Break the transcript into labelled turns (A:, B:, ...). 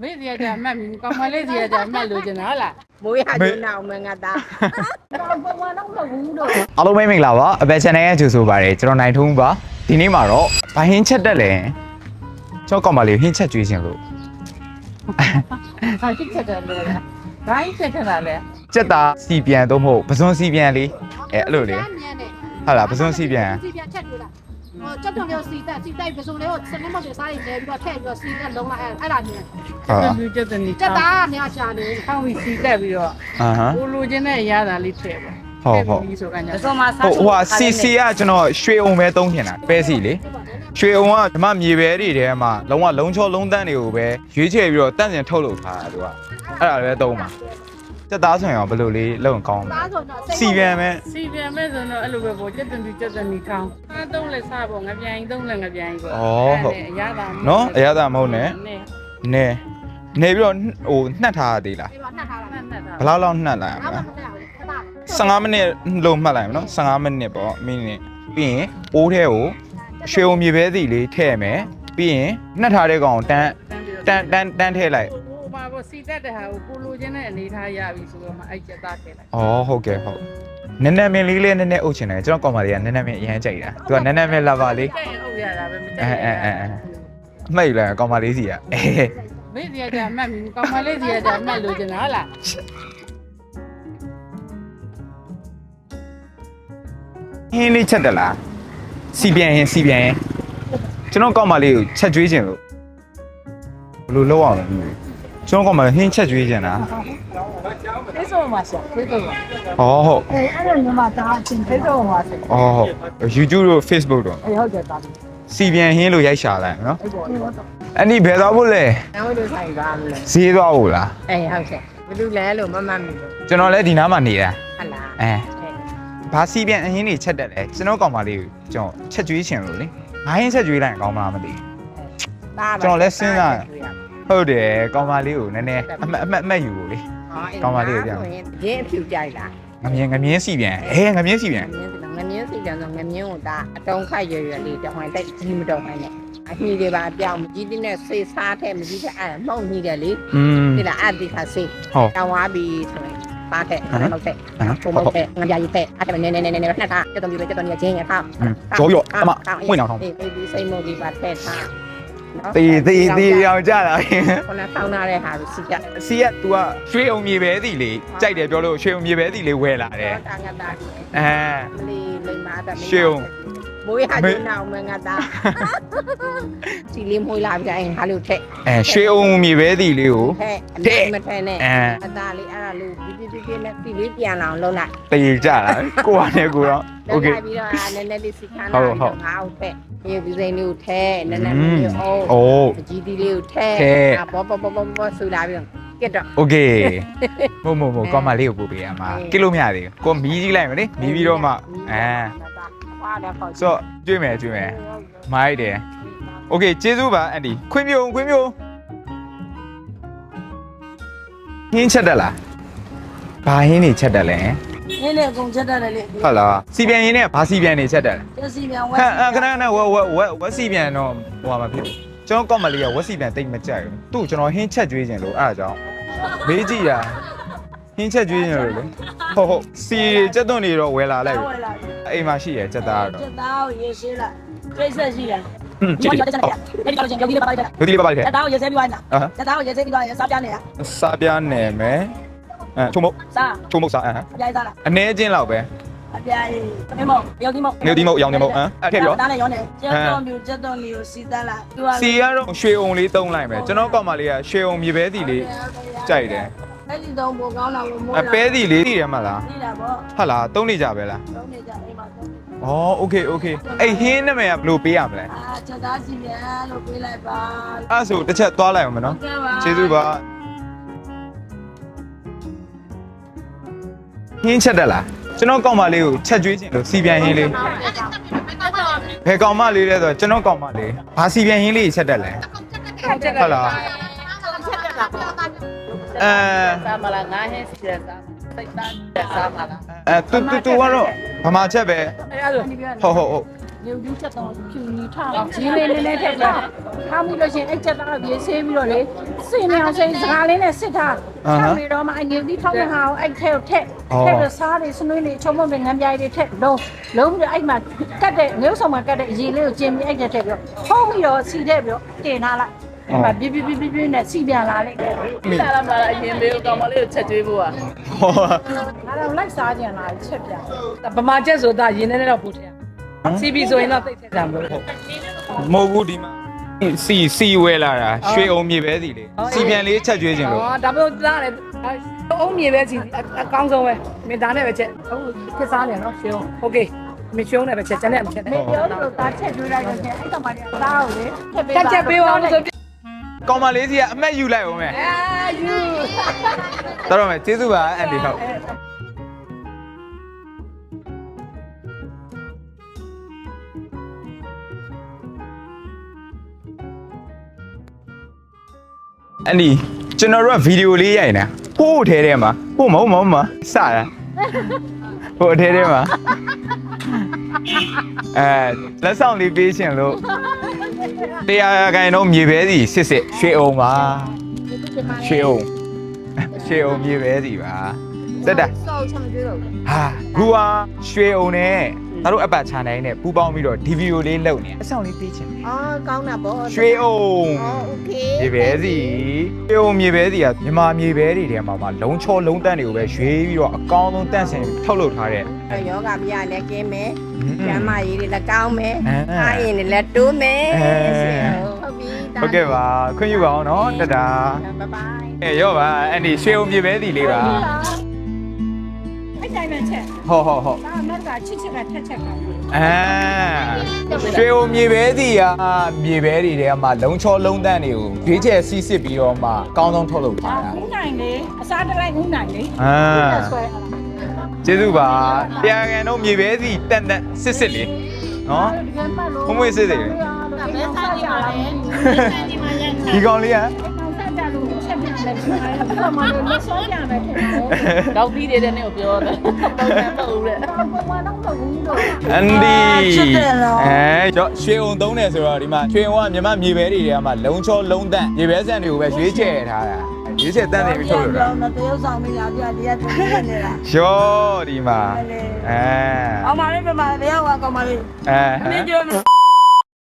A: မေးစီရကြအမှတ်မီကောင်မလေးစီရကြအမှတ်လို့ကျင်တာဟုတ်လား
B: မိုးရကျနာအောင်မငါသား
A: တော့ဘဝတော့မဟုတ်ဘူးတော့
C: အားလုံးပဲမင်္ဂလာပါအဘယ် channel ရဲ့ကြိုဆိုပါရစေကျွန်တော်နိုင်ထုံးပါဒီနေ့မှာတော့ဘာဟင်းချက်တက်လဲကျွန်တော်ကောင်မလေးဟင်းချက်ကျွေးခြင်းလို့
A: ဟာချစ်ချက်တယ်လေဘိုင်းချက်ထတာလေ
C: စက်သားစီပြန်တော့မဟုတ်ပစွန်စီပြန်လေးအဲအဲ့လိုလေ
D: မြန်တယ်
C: ဟုတ်လားပစွန်စီပြန်
D: စီပြန်ချက်တွေ့လား ဟိုကြောက်ကြောက်ရောက်စီတက်စီတိုက်ပစုံလေးကိုစနေမောက်တွေစားရည်လဲပြီးတော့ထည့်ပြီးတော့စီနဲ့လုံးလိုက်အဲ့အဲ့ဒါမြန်
C: ဟာ
A: သူချက်တယ်နီ
D: တက်တာကနေအချာနေ
A: ထောင်းပြီးစီတက်ပြီးတော့
C: အာဟမ်
A: ကိုလိုချင်တဲ့အရာသာလေးထည့်ပါ
C: ဟုတ်ဟုတ်
A: ဒီဆိုကညာ
B: အစောမှာ
C: ဟိုဟိုဟာစီစီကကျွန်တော်ရွှေအောင်ပဲသုံးထင်တာပဲစီလေရွှေအောင်ကဓမ္မမြေပဲတွေထဲမှာလုံးဝလုံးချောလုံးတန်းတွေကိုပဲရွေးချယ်ပြီးတော့တန့်စင်ထုတ်လုပ်ထားတာသူကအဲ့ဒါလည်းသုံးပါ စက်သားဆိုရင်ရောဘယ်လိုလေးလုပ်ရင်ကောင်းမလဲ
D: သားဆိုတော့
C: စီပြန်မယ်
A: စီပြန်မဲ့ဆိုတော့အဲ့လိုပဲပေါ့ချက်တယ်ချက်တယ်နီထောင်းအသုံးလဲစားပေါ့ငပြိုင်သုံးလဲငပြိုင်ပေါ့အရာသာ
C: နော်အရသာမဟုတ်နဲ့နေနေပြီးတော့ဟိုနှက်ထားရသေးလား
D: ဒီမှာနှက်ထားတာ
A: နှက်နှက်တာ
C: ဘယ်လောက်လောက်နှက်လိုက်ရမ
D: နောက်မှ
C: လဲ
D: မနှက်အောင်တက်တာ
C: 15မိနစ်လို့မှတ်လိုက်မယ်နော်15မိနစ်ပေါ့မိနစ်ပြီးရင်အိုးထဲကိုရွှေုံမြေပဲစီလေးထည့်မယ်ပြီးရင်နှက်ထားတဲ့ကောင်ကိုတန်းတန်းတန်းတန်းထည့်လိုက်
A: ဟိုမှာ ပေါ့စီတက်တဲ့ဟာကိုကိုလိုချင်တဲ့အနေထားရပြီဆိုတော့မှအဲ့ချက်သားထည့်လိုက်
C: ဩဟုတ်ကဲ့ဟုတ်နည်းနည်းမင်းလေးလေးနည်းနည်းအုပ်ချင်တယ်ကျွန်တော်ကောင်မလေးကနည်းနည်းမင်းအရင်ကြိုက်တာသူကနည်းနည်းမင်းလာပါလေး
A: ကြိုက်ရင်အုပ်ရတာပဲမကြို
C: အဲ
A: က်
C: အဲအဲအဲအမှတ်ယူလိုက်ကောင်မလေးစီကအဲ
A: မေးစီရကြအမှတ်မီကောင်မလေးစီရကြအမှတ်လို့ကျင်တာဟုတ်လား
C: ဟင်းလေးချက်တယ်လားစီပြန်ရင်စီပြန်ရင်ကျွန်တော်ကောင်မလေးကိုချက်ကျွေးခြင်းလို့ဘယ်လိုလုပ်အောင်လဲ ကျွန်တော်ကောင်မလေးဟင်းချက်ကျွေးခြင်းလား
A: ဖေးစုံမှာရှာဖေးစုံမှာ
C: ဟောဟုတ်
A: အေးအဲ့လိုမျိုးမှဒါအချင်းဖေးစုံမှာရှာ
C: အော်ဟုတ် YouTube တို့ Facebook တို့
A: အေးဟုတ်တယ်တာ
C: စီပြန်ဟင်းလို့ရိုက်ရှာလိုက်နော်
A: အဲ့ပေါ်တော့
C: အဲ့ဒီဘယ်သွားဖို့လဲ
B: နောင်တို့ဆိုင်ပါမလဲ
C: ဈေးသွားဖို့လား
B: အေးဟုတ်ကဲ့ဘယ်လိုလဲလို့မမမီလို့
C: ကျွန်တော်လည်းဒီနားမှာနေတာ
B: ဟလား
C: အဲဘာစီပြန်အဟင်းတွေချက်တက်လဲကျွန်တော်ကောင်မလေးကိုကျွန်တော်ချက်ကျွေးခြင်းလို့လေငါဟင်းချက်ကျွေးလိုက်ရင်ကောင်းမလားမသိဘူး ဟုတ်တယ်ကောင်မလေးကိုနည်းနည်းအမှတ်အမှတ်အမှတ်ယူဖို့လေရင်းအဖြူကြိုက်လားငမြင်းငမြင်းစီပြန်အဲငမြင်းစီပြန်
B: ငမြင်းစီပြန်ဆိုငမြင်းကိုဒါအတုံးခတ်ရွရွလေးတောင်းလိုက်တက်ကြီးမတုံနိုင်နဲ့အညီတွေပါအပြောင်းမကြီးတဲ့နဲ့ဆေးစားတဲ့မကြီးတဲ့အဲ့မှုန့်နေတယ်လေ
C: อืม
B: ဒီလားအဒီခါဆေး
C: ဟုတ်
B: တောင်းသွားပြီဆိုရင်ပါတဲ့ဟုတ်တဲ့ပုံမတဲ့ငပြာကြီးတဲ့အဲ့ဒါနည်းနည်းနည်းနည်းနှက်တာတက်တော်ပြီတက်တော်ကြီးချင်းရထား
C: ကြောရောအမဝင့်အောင်ထောင်း
B: အေးဒီစိတ်မို့ဒီပါတဲ့ထားနော်
C: တေးတေးတေးအောင်ကြလာ
B: ခုနဆောင်းလာတဲ့ဟာကိုစီကြ
C: စီက तू ကရွှေအောင်မြေပဲစီလေကြိုက်တယ်ပြောလို့ရွှေအောင်မြေပဲစီလေးဝယ်လာတယ်
B: တာငါတာ
C: အဲ
B: မလီလိမ္မာတာ
C: ရှေ့အောင်
B: မွေးဟာကျနာအောင်မငါတာစီလေးမွေးလာပြရင်ဟာလို့ထက်
C: အဲရွှေအောင်မြေပဲစီလေးကို
B: ထက်အမေမထဲနဲ့
C: အဲ
B: အသားလေးအဲ့ဒါလို့ဒီဒီဒီနဲ့စီလေးပြန်လာအောင်လုပ်လိုက်
C: တေးကြလာကိုကနဲ့ကိုတော့โอเค
B: ပြီးတော့နည်းနည်းလေးစီခန်း
C: ဟု
B: လာ
C: တ်ဟုတ်
B: ငါ့အောင်ထက်ဒီဒီဇိုင်းလေးကိုထဲနည်းနည်း
C: อืม
B: လေးအောင်
C: โอ้
B: ကြီးဒီလေးကိုထဲ
C: ထဲ
B: ဘောဘောဘောဘောဆူလာပြီးကက်တော့
C: โอเคမို့မို့မို့ကောမလေးကိုပို့ပေးရမှာကီလိုမရသေးဘူးကိုမီးကြီးလိုက်မယ်လေမီးပြီးတော့မှအဲ
B: ပါတော့ခေါ်
C: ဆိုတော့ကျွေးမယ်ကျွေးမယ်မိုက်တယ်โอเคကျေးဇူးပါအန်ဒီခွင်းမြုံခွင်းမြုံဟင်းချက်တက်လားဘာဟင်းနေချက်တက်လဲ
E: နင်းနဲ့အကုန်ချက်တတ်တယ်လေ
C: ဟုတ်လားစီပြန်ရင်းနဲ့ဘာစီပြန်နေချက်တက်လဲ
E: ကျစီမြန်ဝ
C: ဟမ်အဲ့ခဏခဏဝက်ဝက်ဝက်ဝက်စီပြန်တော့ဟိုမှာမဖြစ်ဘူးကျွန်တော်ကော့မလေးကဝက်စီပြန်တိတ်မကြိုက်ဘူးသူ့ကိုကျွန်တော်ဟင်းချက်ကျွေးခြင်းလို့အဲ့ဒါကြောင့်မေးကြည့်ရ ဟင်းချက်ကျွေးခြင်းလို့လေဟုတ်ဟုတ်စီစက်သွန်းနေတော့ဝယ်လာလိုက်ပြီ
E: ဝယ်လာတယ်
C: အိမ်မှာရှိရစက်သားတော့
E: ချက်သားကိုရေရှင်းလိုက်ပြိဆက်ရှိတယ်
C: ဟွန်း
E: ဒီ
C: ကြည့်
E: မှာ
C: ကြ
E: ချက်
C: ည့်
E: ချက်လိုက်အဲ့ဒီကတော့ချင်းယောဂီလေးပါလိုက်တယ်
C: လူတီလေးပါပါလေးထဲ
E: ချက်သားကိုရေဆဲပြီးသွားတာ
C: အာ
E: ချက်သားကိုရေဆဲပြီးသွားရင်စားပြနေရ
C: စားပြားနယ်မယ်အဲချုံမုတ်
E: စား
C: ချုံမုတ်စားအဲ
E: အပြိုင်စားလား
C: အနည်းချင်းလောက်ပဲ
E: အပြိုင်မင်းမောယောဂီမော
C: နေဒီမုတ်အရောင်နေမုတ်အဲအဲ့ထည့်ပြော
E: တားနဲ့ရောနေချက်တော်မျိုးချက်တော်မျိုးစီတန်းလာသူက
C: စီကတော့ရွှေအောင်လေးတုံးလိုက်မယ်ကျွန်တော်ကော့မလေးကရွှေအောင်မြေပဲစီလေးကြိုက်တယ်
E: အဲ့ဒီတော့ဘောကောင်းတာလို့မိုး
C: အပဲစီလေးသိတယ်မလား
E: နေတာပေါ့
C: ဟုတ်လားတုံးနေကြပဲလား
E: သုံးနေကြအိမ်မှာသုံးနေ
C: อ๋อโอเคโอเคအဲ့ဟင်းနာမည်ကဘယ်လိုပေးရမလဲ
E: အာချက်သားစီမြန်လို့ပြေးလိုက်ပါ
C: အဲ့ဆိုတစ်ချက်သွားလိုက်အောင်မနော်
E: ကဲပါ
C: ကျေးဇူးပါဟင်းချက်တက်လားကျွန်တော်ကောင်မလေးကိုချက်ကျွေးခြင်းလို့စီပြန်ဟင်းလေးဘယ်ကောင်မလေးလဲဆိုတော့ကျွန်တော်ကောင်မလေးဘာစီပြန်ဟင်းလေးချက်တက်လဲဟုတ်လား အဲ
A: စားမလားငါဟင်းစီရစားစိတ်သားစားမလား
C: အဲတူတူတူကတော့ဗမာချက်ပဲ
A: အဲ့ဒါဆို
C: ဟုတ်ဟုတ်ဟုတ်
D: ရုပ်ကြီးချက်တော့ဖြူနီထားဂျင်းလေးလေးလေးထည့်ထားထားပြီးလို့ရှိရင်အဲ့ချက်သားကိုရေးဆေးပြီးတော့လေစင်မြောင်စိစကားလေးနဲ့စစ်ထားထားပြီးတော့မှအငြိုကြီးထောက်တဲ့ဟာကိုအဲ့ထဲကိုထည့်ထည့်ပြီးစားတွေစနွေးတွေချုံမုံတွေငံပြိုင်တွေထည့်လုံးလုံးပြီးတော့အဲ့မှာကတ်တဲ့ငုပ်ဆောင်မှာကတ်တဲ့အရေးလေးကိုကျင်းပြီးအဲ့ထဲထည့်ပြီးတော့ဖုံးပြီးတော့စီထည့်ပြီးတော့တင်ထားလိုက် အဲ့မှာပြပြပြပြပြနဲ့စီပြန်လာလိုက်တယ်
A: လာလာမလာအရင်လေးကောင်မလေးကိုချက်ကျွေးဖို့อ่ะ
C: ဟော
D: အဲ့တော့လိုက်စားကြင်လာချက်ပြ
A: ဗမာချက်ဆိုတာရင်းနေတော့ပို့ထည့်စီဘီဆိုရင်တော့သိတဲ့ကြမှာပေါ့
C: မဟုတ်ဘူးဒီမှာစီစီဝဲလာတာရွှေအောင်မြေပဲစီလေစီပြန်လေးချက်ကျွေးခြင်းလို့
A: อ๋อဒါပေမဲ့သားတယ်အုံးမြေပဲစီအကောင်းဆုံးပဲမင်းသားနဲ့ပဲချက်ဟုတ်ခစ်စားနေနော်ရှင်းโอเคမရှုံးနဲ့ပဲချက်ကျန်တဲ့မချက်နဲ့
D: ပြောလို့သားချက်ကျွေးလိုက်တော့အဲ့တော့မှသားကိုလေချက်ပေး
A: တက်ချက်ပေးပါဦးဆို
C: ကောင်မလေးစီကအမက်ယူလိုက်အောင်မယ်
A: အာယူ
C: တော်တော်မယ်ကျေးဇူးပါအန်ဒီဟုတ်အန်ဒီကျွန်တော်တို့ကဗီဒီယိုလေးရိုက်နေတာပို့ထဲထဲမှာပို့မဟုတ်မဟုတ်မစတာပို့ထဲထဲမှာအဲလက်ဆောင်လေးပေးရှင်လို့ တရားခိုင်တော့မြေပဲစီစစ်စစ်ရွှေအောင်ပါရွှေအောင်ရွှေအောင်မြေပဲစီပါစက်တာ
B: စောက်ချမကျွေးတော့ဘူး
C: ဟာဂူဟာရွှေအောင်နဲ့ ငါတို့အပတ်ချာနိုင်နဲ့ပူပေါင်းပြီးတော့ဒီဗီဒီယိုလေးလုပ်နေအဆောင်လေးပေးချင်တယ်
B: အော်ကောင်းတာပေါ့
C: ရွှေအောင်
B: အော်โอเค
C: မြေပဲစီရွှေအောင်မြေပဲစီကမြန်မာမြေပဲတွေထဲမှာမှလုံးချောလုံးတန့်တွေကိုပဲရွေးပြီးတော့အကောင်းဆုံးတန့်စင်ထုတ်လုပ်ထားတဲ့
B: ယောဂမရလည်းကင်းမယ်
C: อืม
B: ကျမ်းမာရေးတွေလည်းကောင်းမယ်
C: အဲ
B: အားရင်တွေလည်းတိုးမယ်
C: အဲ
B: ဟုတ်ပြီ
C: ဟုတ်ကဲ့ပါခွင့်ယူပါအောင်နော်တတာ
B: ဘိုင်ဘိုင်
C: အဲရောပါအန်ဒီရွှေအောင်မြေပဲစီလေးပါ
D: အဲ့တိုင်းပဲချက်
C: ဟောဟောဟော
D: ဒါမှမဟုတ်ချစ်ချက်ကထက်ချက်က
C: အာရွှေအောင်မြေပဲစီကမြေပဲတွေထဲမှာလုံးချောလုံးတန့်တွေကိုရွေးချယ်စီးစစ်ပြီးတော့မှအကောင်းဆုံးထုတ်လုပ်ထားတာ
D: ငူးနိုင်လေအစားတလိုက်ငူးနိုင်လေ
C: အာ
D: ဆွဲ
C: ကျေးဇူးပါတရားခံတော့မြေပဲစီတန်တန်စစ်စစ်လေးနော်ဘုံမွေးစစ်စစ်လေ
D: ဘယ်စားကြလဲ
C: ဒီကောင်လေးက
D: ဆက်ကြလို့ ချက်ပြလဲဒီမှာမလို့လက်စောကြမယ်ထင်တယ်
A: တော့ပြီးတယ်တဲ့နဲ့ကိုပြောတယ်ပုံမှန်တော့ဦးတဲ့
D: တော့ဘဝတော့မဟုတ်ဘူးလို့
C: အန်ဒီ
E: ချစ်တယ်နော်
C: အဲကျော်ရွှေအောင်သုံးတယ်ဆိုတော့ဒီမှာရွှေအောင်ကမြမမြေပဲတွေထဲမှာလုံးချောလုံးတန့်မြေပဲဆန်တွေကိုပဲရွေးချယ်ထားတာရွေးချယ်တန့်နေပြီးထုတ်လို့တာ
E: တော့တရုပ်ဆောင်မိလားပြဒီကတူနေလား
C: ရောဒီမှာအဲ
E: အောင်မလေးပြမဘယ်ရောက်ကောင်မလေး
C: အဲ
E: မင်းပြော